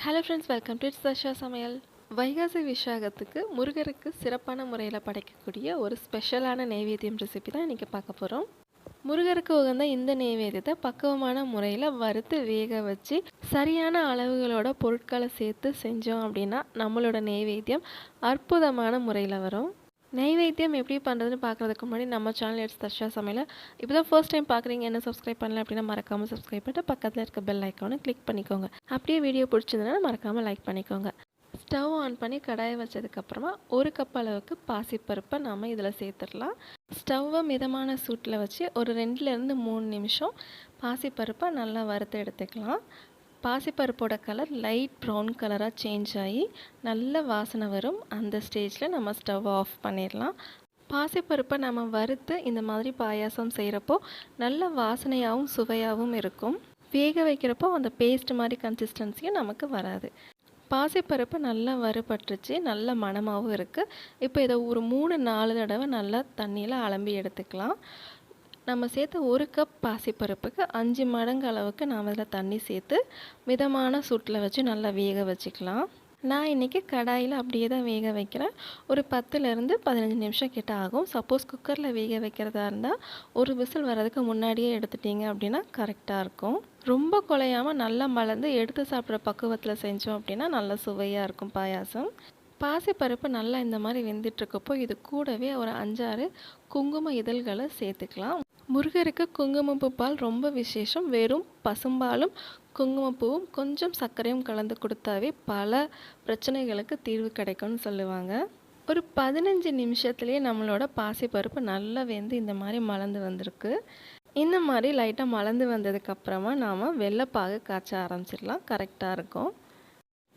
Hello friends welcome to it's Tasha சமையல் வைகாசி விஷாகத்துக்கு முருகருக்கு சிறப்பான முறையில் படைக்கக்கூடிய ஒரு ஸ்பெஷலான நெய்வேத்தியம் ரெசிபி தான் இன்றைக்கி பார்க்க போகிறோம் முருகருக்கு உகந்த இந்த நெய்வேத்தியத்தை பக்குவமான முறையில் வறுத்து வேக வச்சு சரியான அளவுகளோட பொருட்களை சேர்த்து செஞ்சோம் அப்படின்னா நம்மளோட நெய்வேத்தியம் அற்புதமான முறையில் வரும். நைவேத்தியம் எப்படி பண்ணுறதுன்னு பார்க்குறதுக்கு முன்னாடி நம்ம சேனல் எடுத்து தர்ஷா சமையல. இப்போ தான் ஃபர்ஸ்ட் டைம் பார்க்குறீங்க என்ன சப்ஸ்கிரைப் பண்ணல அப்படின்னா மறக்காமல் சப்ஸ்கிரைப் பண்ணிட்டு பக்கத்தில் இருக்க பெல் ஐக்கானை கிளிக் பண்ணிக்கோங்க. அப்படியே வீடியோ பிடிச்சிருந்ததுன்னா மறக்காமல் லைக் பண்ணிக்கோங்க. ஸ்டவ் ஆன் பண்ணி கடாயை வச்சதுக்கப்புறமா ஒரு கப் அளவுக்கு பாசிப்பருப்பை நாம் இதில் சேர்த்துடலாம். ஸ்டவ்வை மிதமான சூட்டில் வச்சு ஒரு ரெண்டுலேருந்து மூணு நிமிஷம் பாசிப்பருப்பை நல்லா வறுத்து எடுத்துக்கலாம். பாசிப்பருப்போட கலர் லைட் ப்ரௌன் கலராக சேஞ்ச் ஆகி நல்ல வாசனை வரும். அந்த ஸ்டேஜில் நம்ம ஸ்டவ் ஆஃப் பண்ணிடலாம். பாசிப்பருப்பை நம்ம வறுத்து இந்த மாதிரி பாயாசம் செய்கிறப்போ நல்ல வாசனையாகவும் சுவையாகவும் இருக்கும். வேக வைக்கிறப்போ அந்த பேஸ்ட் மாதிரி கன்சிஸ்டன்சியும் நமக்கு வராது. பாசிப்பருப்பு நல்லா வறுபட்டுருச்சு நல்ல மணமாகவும் இருக்குது இப்போ இதை ஒரு மூணு நாலு தடவை நல்லா தண்ணியில் அலம்பி எடுத்துக்கலாம். நம்ம சேர்த்த ஒரு கப் பாசிப்பருப்புக்கு அஞ்சு மடங்கு அளவுக்கு நாம் அதில் தண்ணி சேர்த்து மிதமான சூட்டில் வச்சு நல்லா வேக வச்சுக்கலாம். நான் இன்றைக்கி கடாயில் அப்படியே தான் வேக வைக்கிறேன். ஒரு பத்துலேருந்து பதினஞ்சு நிமிஷம் கிட்ட ஆகும். சப்போஸ் குக்கரில் வேக வைக்கிறதா இருந்தால் ஒரு விசில் வர்றதுக்கு முன்னாடியே எடுத்துட்டிங்க அப்படின்னா கரெக்டாக இருக்கும். ரொம்ப குலையாமல் நல்லா மலர்ந்து எடுத்து சாப்பிட்ற பக்குவத்தில் செஞ்சோம் அப்படின்னா நல்ல சுவையாக இருக்கும் பாயாசம். பாசிப்பருப்பு நல்லா இந்த மாதிரி வெந்துட்டுருக்கப்போ இது கூடவே ஒரு அஞ்சாறு குங்கும இதழ்களை சேர்த்துக்கலாம். முருகருக்கு குங்குமப்பூ பால் ரொம்ப விசேஷம். வெறும் பசும்பாலும் குங்குமப்பூவும் கொஞ்சம் சர்க்கரையும் கலந்து கொடுத்தாவே பல பிரச்சனைகளுக்கு தீர்வு கிடைக்கும்னு சொல்லுவாங்க. ஒரு பதினஞ்சு நிமிஷத்துலேயே நம்மளோட பாசிப்பருப்பு நல்லா வெந்து இந்த மாதிரி மலர்ந்து வந்திருக்கு. இந்த மாதிரி லைட்டாக மலர்ந்து வந்ததுக்கப்புறமா நாம் வெள்ளைப்பாகு காய்ச்ச ஆரம்பிச்சிடலாம். கரெக்டாக இருக்கும்.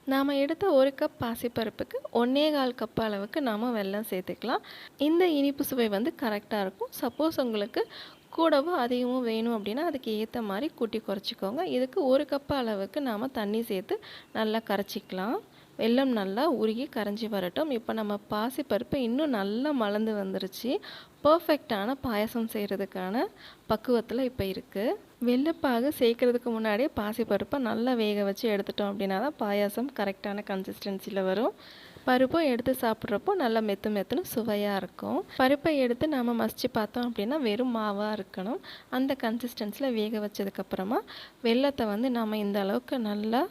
நாம் எடுத்த ஒரு கப் பாசிப்பருப்புக்கு ஒன்றே கால் கப் அளவுக்கு நாம் வெல்லம் சேர்த்துக்கலாம். இந்த இனிப்பு சுவை வந்து கரெக்டாக இருக்கும். சப்போஸ் உங்களுக்கு கூடவும் அதிகமும் வேணும் அப்படின்னா அதுக்கு ஏற்ற மாதிரி கூட்டி குறைச்சிக்கோங்க. இதுக்கு ஒரு கப் அளவுக்கு நாம் தண்ணி சேர்த்து நல்லா கரைச்சிக்கலாம். வெல்லம் நல்லா உருகி கரைஞ்சி வரட்டும். இப்போ நம்ம பாசிப்பருப்பு இன்னும் நல்லா மலர்ந்து வந்துருச்சு. பர்ஃபெக்டான பாயசம் செய்கிறதுக்கான பக்குவத்தில் இப்போ இருக்குது வெள்ளப்பாக சேர்க்கறதுக்கு முன்னாடியே பாசிப்பருப்பை நல்லா வேக வச்சு எடுத்துட்டோம் அப்படின்னா தான் பாயாசம் கரெக்டான கன்சிஸ்டன்சியில் வரும். பருப்பும் எடுத்து சாப்பிட்றப்போ நல்லா மெத்து மெத்துன்னு சுவையாக இருக்கும். பருப்பை எடுத்து நாம் மசித்து பார்த்தோம் அப்படின்னா வெறும் மாவாக இருக்கணும். அந்த கன்சிஸ்டன்சியில் வேக வச்சதுக்கப்புறமா வெள்ளத்தை வந்து நம்ம இந்த அளவுக்கு நல்லா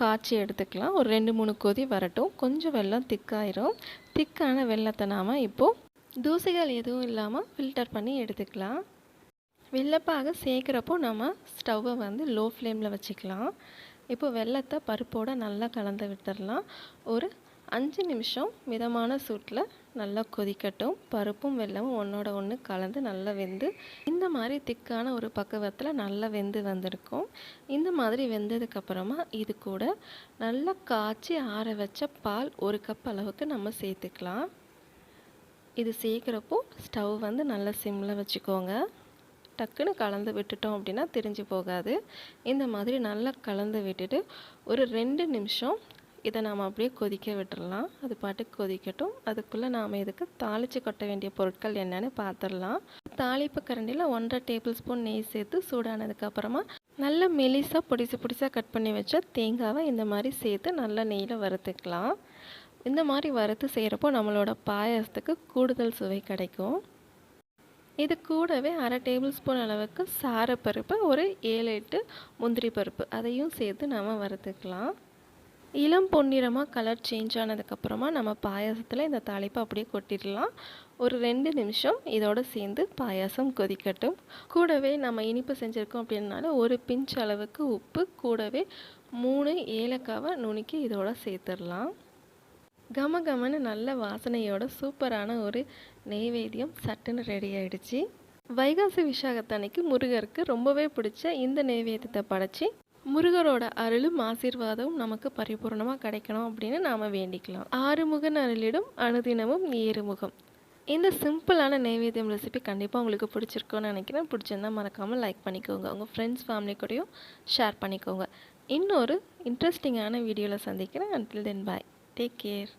காய்ச்சி எடுத்துக்கலாம். ஒரு ரெண்டு மூணு கொதி வரட்டும். கொஞ்சம் வெள்ளம் திக்காயிரும். திக்கான வெள்ளத்தை நாம் இப்போது தூசிகள் எதுவும் இல்லாமல் ஃபில்டர் பண்ணி எடுத்துக்கலாம். வெள்ளப்பாக சேர்க்குறப்போ நம்ம ஸ்டவ்வை வந்து லோ ஃப்ளேமில் வச்சுக்கலாம். இப்போ வெள்ளத்தை பருப்போடு நல்லா கலந்து விட்டுடலாம் ஒரு அஞ்சு நிமிஷம் மிதமான சூட்டில் நல்லா கொதிக்கட்டும். பருப்பும் வெள்ளமும் ஒன்றோட ஒன்று கலந்து நல்லா வெந்து இந்த மாதிரி திக்கான ஒரு பக்குவத்தில் நல்லா வெந்து வந்திருக்கும். இந்த மாதிரி வெந்ததுக்கப்புறமா இது கூட நல்லா காய்ச்சி ஆற வச்ச பால் ஒரு கப் அளவுக்கு நம்ம சேர்த்துக்கலாம். இது சேர்க்குறப்போ ஸ்டவ் வந்து நல்லா சிம்மில் வச்சுக்கோங்க. டக்குன்னு கலந்து விட்டுட்டோம் அப்படின்னா தெரிஞ்சு போகாது. இந்த மாதிரி நல்லா கலந்து விட்டுட்டு ஒரு ரெண்டு நிமிஷம் இதை நாம் அப்படியே கொதிக்க விட்டுடலாம் அது பாட்டுக்கு கொதிக்கட்டும். அதுக்குள்ளே நாம் இதுக்கு தாளித்து கொட்ட வேண்டிய பொருட்கள் என்னென்னு பார்த்துடலாம் தாளிப்பு கரண்டியில் ஒன்றரை டேபிள் ஸ்பூன் நெய் சேர்த்து சூடானதுக்கப்புறமா நல்ல மெலிசாக பிடிச்சி பிடிச்சா கட் பண்ணி வச்ச தேங்காவை இந்த மாதிரி சேர்த்து நல்லா நெய்யில் வறுத்துக்கலாம். இந்த மாதிரி வறுத்து செய்கிறப்போ நம்மளோட பாயசத்துக்கு கூடுதல் சுவை கிடைக்கும். இது கூடவே அரை டேபிள் ஸ்பூன் அளவுக்கு சாரப்பருப்பு ஒரு ஏழு எட்டு முந்திரி பருப்பு அதையும் சேர்த்து நாம் வறுத்துக்கலாம். இளம் பொன்னிறமாக கலர் சேஞ்ச் ஆனதுக்கப்புறமா நம்ம பாயாசத்தில் இந்த தாளிப்பை அப்படியே கொட்டிடலாம். ஒரு ரெண்டு நிமிஷம் இதோடு சேர்ந்து பாயாசம் கொதிக்கட்டும். கூடவே நம்ம இனிப்பு செஞ்சுருக்கோம் அப்படின்னால ஒரு பிஞ்ச் அளவுக்கு உப்பு கூடவே மூணு ஏலக்காவை நுணுக்கி இதோட சேர்த்துடலாம். கம கமன்னு நல்ல வாசனையோட சூப்பரான ஒரு நெய்வேத்தியம் சட்டுன்னு ரெடி ஆகிடுச்சி வைகாசி விசாகத்தன்னைக்கு முருகருக்கு ரொம்பவே பிடிச்ச இந்த நெய்வேத்தியத்தை படைச்சி முருகரோட அருளும் ஆசீர்வாதமும் நமக்கு பரிபூர்ணமாக கிடைக்கணும் அப்படின்னு நாம் வேண்டிக்கலாம். ஆறுமுகன் அருளிடும் அனுதினமும் ஏறுமுகம். இந்த சிம்பிளான நைவேத்தியம் ரெசிபி கண்டிப்பாக உங்களுக்கு பிடிச்சிருக்கோன்னு நினைக்கிறேன். பிடிச்சிருந்தா மறக்காமல் லைக் பண்ணிக்கோங்க. உங்கள் ஃப்ரெண்ட்ஸ் ஃபேமிலி கூடயும் ஷேர் பண்ணிக்கோங்க. இன்னொரு இன்ட்ரெஸ்டிங்கான வீடியோவில் சந்திக்கிறேன். Until then bye take care